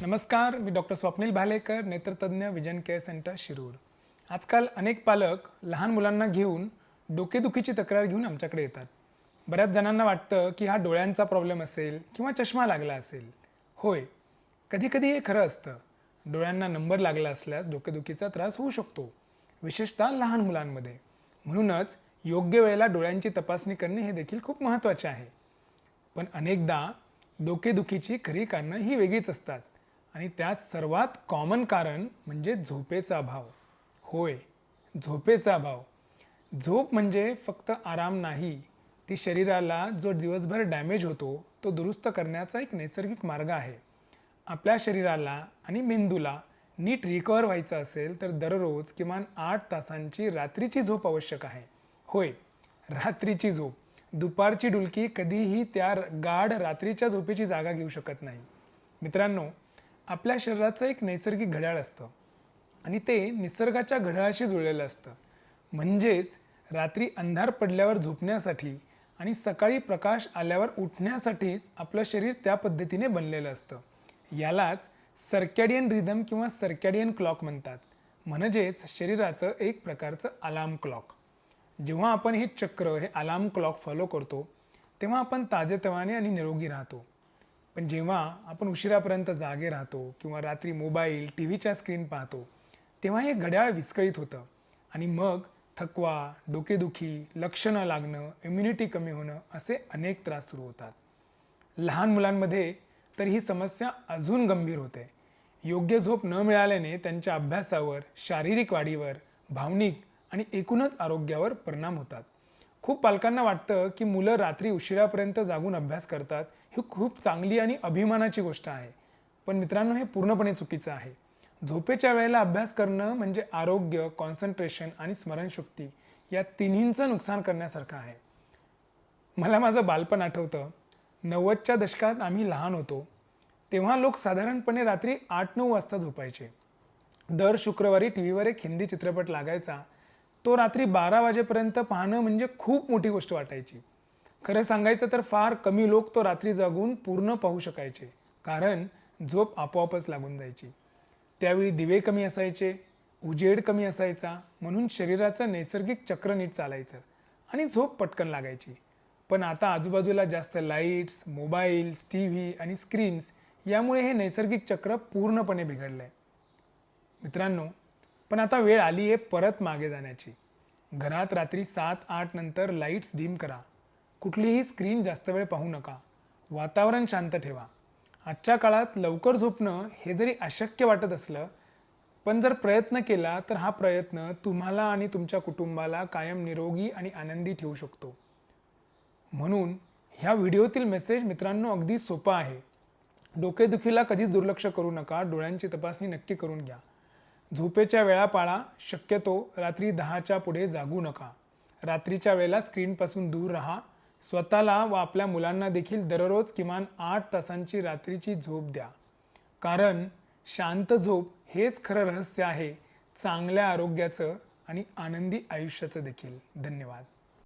नमस्कार मी डॉक्टर स्वप्नील भालेकर नेत्रतज्ञ विजन केअर सेंटर शिरूर. आजकाल अनेक पालक लहान मुलांना घेऊन डोकेदुखीची तक्रार घेऊन आमच्याकडे येतात. बऱ्याच जणांना वाटतं की हा डोळ्यांचा प्रॉब्लेम असेल किंवा चष्मा लागला असेल. होय कधीकधी हे खरं असतं. डोळ्यांना नंबर लागला असल्यास डोकेदुखीचा त्रास होऊ शकतो विशेषतः लहान मुलांमध्ये. म्हणूनच योग्य वेळेला डोळ्यांची तपासणी करणे हे देखील खूप महत्त्वाचे आहे. पण अनेकदा डोकेदुखीची खरी कारणं ही वेगळीच असतात. आणि त्यात सर्वात कॉमन कारण म्हणजे झोपेचा अभाव. होय झोपेचा अभाव. झोप म्हणजे फक्त आराम नाही ती शरीराला जो दिवसभर डॅमेज होतो तो दुरुस्त करण्याचा एक नैसर्गिक मार्ग आहे. आपल्या शरीराला आणि मेंदूला नीट रिकवर व्हायचं असेल तर दररोज किमान आठ तासांची रात्रीची झोप आवश्यक आहे. होय रात्रीची झोप. दुपारची डुलकी कधीही त्या गाढ रात्रीच्या झोपेची जागा घेऊ शकत नाही. मित्रांनो आपल्या शरीराचं एक नैसर्गिक घड्याळ असतं. आणि ते निसर्गाच्या घड्याळाशी जुळलेलं असतं. म्हणजेच रात्री अंधार पडल्यावर झोपण्यासाठी आणि सकाळी प्रकाश आल्यावर उठण्यासाठीच आपलं शरीर त्या पद्धतीने बनलेलं असतं. यालाच सर्कॅडियन रिदम किंवा सर्कॅडियन क्लॉक म्हणतात. म्हणजेच शरीराचं एक प्रकारचं अलार्म क्लॉक. जेव्हा आपण हे चक्र हे अलार्म क्लॉक फॉलो करतो तेव्हा आपण ताजेतवाने आणि निरोगी राहतो. पण जेव्हा आपण उशिरापर्यंत जागे राहतो किंवा रात्री मोबाईल टी व्हीच्या स्क्रीन पाहतो तेव्हा हे घड्याळ विस्कळीत होतं. आणि मग थकवा डोकेदुखी लक्ष न लागणं इम्युनिटी कमी होणं असे अनेक त्रास सुरू होतात. लहान मुलांमध्ये तर ही समस्या अजून गंभीर होते. योग्य झोप न मिळाल्याने त्यांच्या अभ्यासावर शारीरिक वाढीवर भावनिक आणि एकूणच आरोग्यावर परिणाम होतात. खूप पालकांना वाटतं की मुलं रात्री उशिरापर्यंत जागून अभ्यास करतात ही खूप चांगली आणि अभिमानाची गोष्ट आहे. पण मित्रांनो हे पूर्णपणे चुकीचं आहे. झोपेच्या वेळेला अभ्यास करणं म्हणजे आरोग्य कॉन्सन्ट्रेशन आणि स्मरणशक्ती या तिन्हींचं नुकसान करण्यासारखं आहे. मला माझं बालपण आठवतं. नव्वदच्या दशकात आम्ही लहान होतो. तेव्हा लोक साधारणपणे रात्री आठ नऊ वाजता झोपायचे. दर शुक्रवारी टी व्हीवर एक हिंदी चित्रपट लागायचा. तो रात्री बारा वाजेपर्यंत पाहणं म्हणजे खूप मोठी गोष्ट वाटायची. खरं सांगायचं तर फार कमी लोक तो रात्री जागून पूर्ण पाहू शकायचे. कारण झोप आपोआपच लागून जायची. त्यावेळी दिवे कमी असायचे उजेड कमी असायचा म्हणून शरीराचं नैसर्गिक चक्र नीट चालायचं आणि झोप पटकन लागायची. पण आता आजूबाजूला जास्त लाईट्स मोबाईल्स टी व्ही आणि स्क्रीन्स यामुळे हे नैसर्गिक चक्र पूर्णपणे बिघडलं आहे मित्रांनो पण आता वेळ आली आहे परत मागे जाण्याची. घरात रात्री सात आठ नंतर लाईट्स डीम करा. कुठलीही स्क्रीन जास्त वेळ पाहू नका. वातावरण शांत ठेवा. आजच्या काळात लवकर झोपणं हे जरी अशक्य वाटत असलं पण जर प्रयत्न केला तर हा प्रयत्न तुम्हाला आणि तुमच्या कुटुंबाला कायम निरोगी आणि आनंदी ठेवू शकतो. म्हणून ह्या व्हिडिओतील मेसेज मित्रांनो अगदी सोपा आहे. डोकेदुखीला कधीच दुर्लक्ष करू नका. डोळ्यांची तपासणी नक्की करून घ्या. झोपेच्या वेळा पाळा शक्यतो रात्री दहाच्या पुढे जागू नका. रात्रीच्या वेळेला स्क्रीनपासून दूर राहा. स्वतःला व आपल्या मुलांना देखील दररोज किमान आठ तासांची रात्रीची झोप द्या. कारण शांत झोप हेच खरं रहस्य आहे चांगल्या आरोग्याचं आणि आनंदी आयुष्याचं देखील. धन्यवाद.